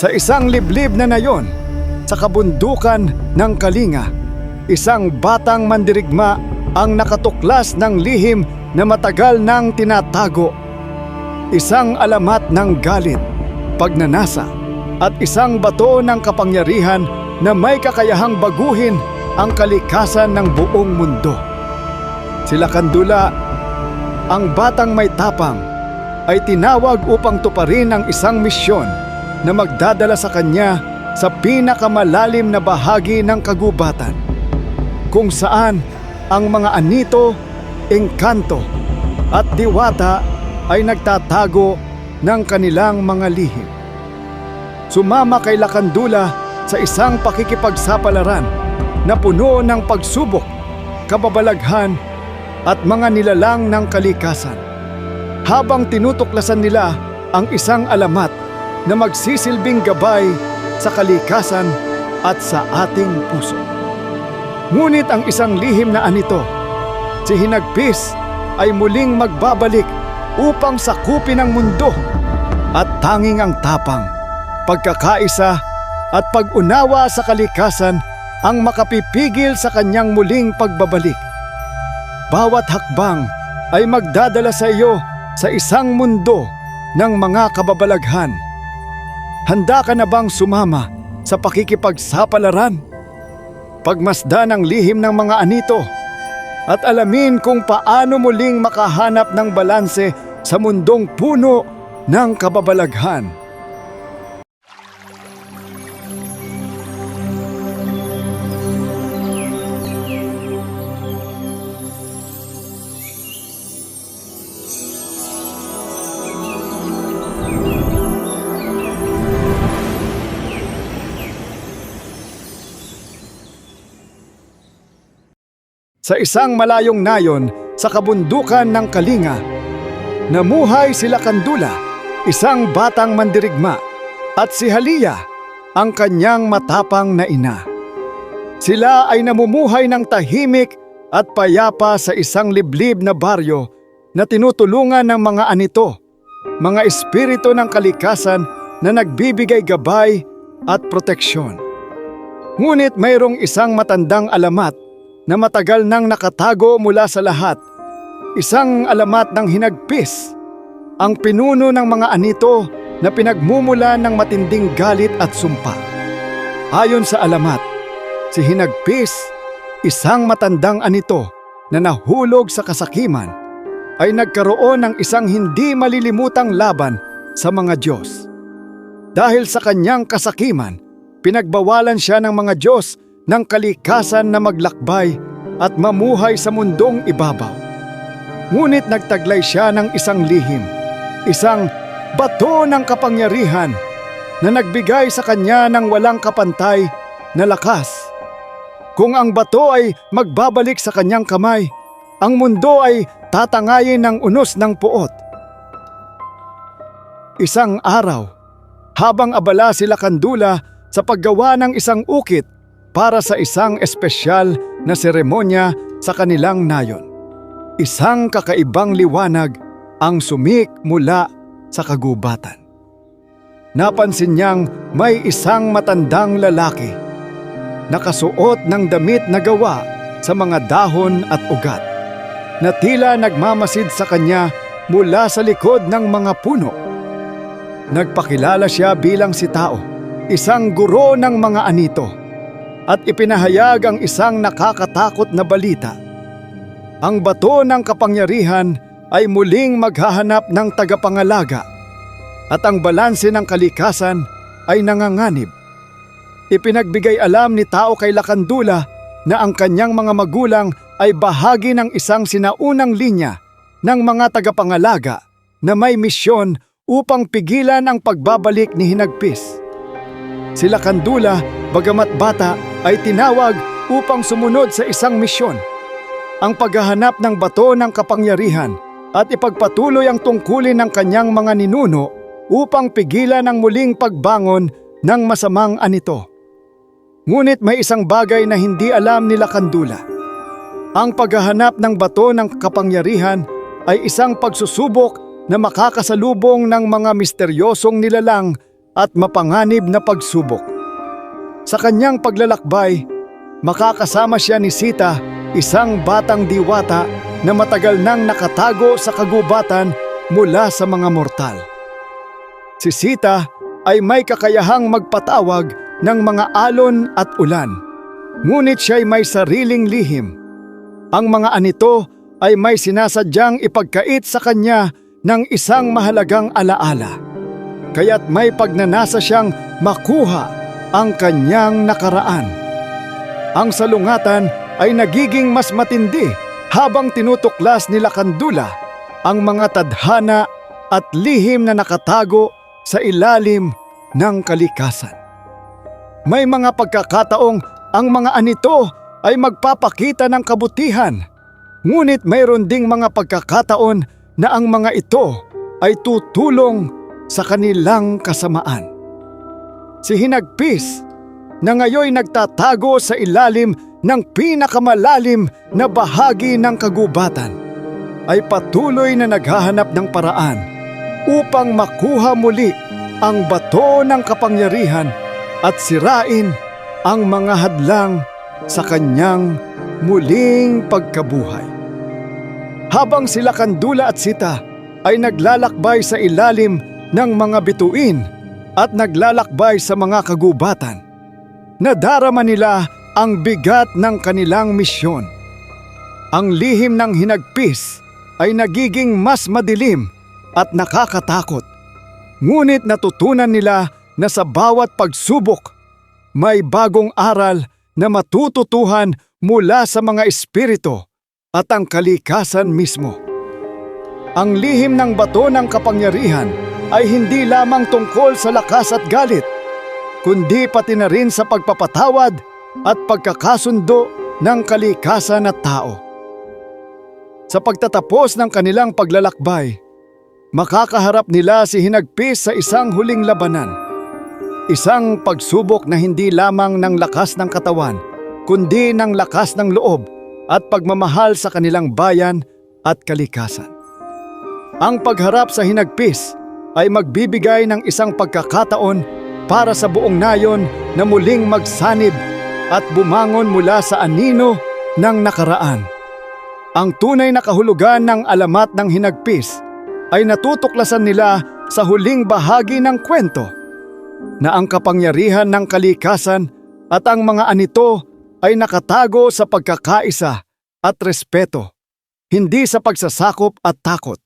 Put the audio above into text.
Sa isang liblib na nayon, sa kabundukan ng Kalinga, isang batang mandirigma ang nakatuklas ng lihim na matagal nang tinatago. Isang alamat ng galit, pagnanasa, at isang bato ng kapangyarihan na may kakayahang baguhin ang kalikasan ng buong mundo. Sila Kandula, ang batang may tapang, ay tinawag upang tuparin ang isang misyon na magdadala sa kanya sa pinakamalalim na bahagi ng kagubatan, kung saan ang mga anito, engkanto at diwata ay nagtatago ng kanilang mga lihim. Sumama kay Lakandula sa isang pakikipagsapalaran na puno ng pagsubok, kababalaghan at mga nilalang ng kalikasan. Habang tinutuklasan nila ang isang alamat na magsisilbing gabay sa kalikasan at sa ating puso. Ngunit ang isang lihim na anito, si Hinagpis ay muling magbabalik upang sakupin ang mundo at tanging ang tapang, pagkakaisa at pag-unawa sa kalikasan ang makapipigil sa kanyang muling pagbabalik. Bawat hakbang ay magdadala sa iyo sa isang mundo ng mga kababalaghan. Handa ka na bang sumama sa pakikipagsapalaran? Pagmasdan ang lihim ng mga anito at alamin kung paano muling makahanap ng balanse sa mundong puno ng kababalaghan. Sa isang malayong nayon sa kabundukan ng Kalinga, namuhay sila Kandula, isang batang mandirigma, at si Halia, ang kanyang matapang na ina. Sila ay namumuhay ng tahimik at payapa sa isang liblib na baryo na tinutulungan ng mga anito, mga espiritu ng kalikasan na nagbibigay gabay at proteksyon. Ngunit mayroong isang matandang alamat na matagal nang nakatago mula sa lahat. Isang alamat ng hinagpis. Ang pinuno ng mga anito na pinagmumula ng matinding galit at sumpa. Ayon sa alamat, si Hinagpis, isang matandang anito na nahulog sa kasakiman, ay nagkaroon ng isang hindi malilimutang laban sa mga Diyos. Dahil sa kanyang kasakiman, pinagbawalan siya ng mga Diyos ng kalikasan na maglakbay at mamuhay sa mundong ibabaw. Ngunit nagtaglay siya ng isang lihim, isang bato ng kapangyarihan na nagbigay sa kanya ng walang kapantay na lakas. Kung ang bato ay magbabalik sa kanyang kamay, ang mundo ay tatangayin ng unos ng puot. Isang araw, habang abala sila kandula sa paggawa ng isang ukit para sa isang espesyal na seremonya sa kanilang nayon. Isang kakaibang liwanag ang sumik mula sa kagubatan. Napansin niyang may isang matandang lalaki, nakasuot ng damit na gawa sa mga dahon at ugat, na tila nagmamasid sa kanya mula sa likod ng mga puno. Nagpakilala siya bilang si Tao, isang guro ng mga anito at ipinahayag ang isang nakakatakot na balita. Ang bato ng kapangyarihan ay muling maghahanap ng tagapangalaga at ang balanse ng kalikasan ay nanganganib. Ipinagbigay alam ni tao kay Lakandula na ang kanyang mga magulang ay bahagi ng isang sinaunang linya ng mga tagapangalaga na may misyon upang pigilan ang pagbabalik ni Hinagpis. Sila Kandula, bagamat bata, ay tinawag upang sumunod sa isang misyon. Ang paghahanap ng bato ng kapangyarihan at ipagpatuloy ang tungkulin ng kanyang mga ninuno upang pigilan ang muling pagbangon ng masamang anito. Ngunit may isang bagay na hindi alam nila Kandula. Ang paghahanap ng bato ng kapangyarihan ay isang pagsusubok na makakasalubong ng mga misteryosong nilalang at mapanganib na pagsubok. Sa kanyang paglalakbay, makakasama siya ni Sita, isang batang diwata na matagal nang nakatago sa kagubatan mula sa mga mortal. Si Sita ay may kakayahang magpatawag ng mga alon at ulan, ngunit siya'y may sariling lihim. Ang mga anito ay may sinasadyang ipagkait sa kanya ng isang mahalagang alaala. Kaya't may pagnanasa siyang makuha ang kanyang nakaraan. Ang salungatan ay nagiging mas matindi habang tinutuklas nila Kandula ang mga tadhana at lihim na nakatago sa ilalim ng kalikasan. May mga pagkakataong ang mga anito ay magpapakita ng kabutihan, ngunit mayroon ding mga pagkakataon na ang mga ito ay tutulong sa kanilang kasamaan. Si Hinagpis na ngayoy nagtatago sa ilalim ng pinakamalalim na bahagi ng kagubatan ay patuloy na naghahanap ng paraan upang makuha muli ang bato ng kapangyarihan at sirain ang mga hadlang sa kanyang muling pagkabuhay. Habang sila Kandula at Sita ay naglalakbay sa ilalim ng mga bituin at naglalakbay sa mga kagubatan, nadarama nila ang bigat ng kanilang misyon. Ang lihim ng hinagpis ay nagiging mas madilim at nakakatakot. Ngunit natutunan nila na sa bawat pagsubok, may bagong aral na matututuhan mula sa mga espiritu at ang kalikasan mismo. Ang lihim ng bato ng kapangyarihan ay hindi lamang tungkol sa lakas at galit, kundi pati na rin sa pagpapatawad at pagkakasundo ng kalikasan at tao. Sa pagtatapos ng kanilang paglalakbay, makakaharap nila si Hinagpis sa isang huling labanan. Isang pagsubok na hindi lamang ng lakas ng katawan, kundi ng lakas ng loob at pagmamahal sa kanilang bayan at kalikasan. Ang pagharap sa Hinagpis ay magbibigay ng isang pagkakataon para sa buong nayon na muling magsanib at bumangon mula sa anino ng nakaraan. Ang tunay na kahulugan ng alamat ng hinagpis ay natutuklasan nila sa huling bahagi ng kwento na ang kapangyarihan ng kalikasan at ang mga anito ay nakatago sa pagkakaisa at respeto, hindi sa pagsasakop at takot.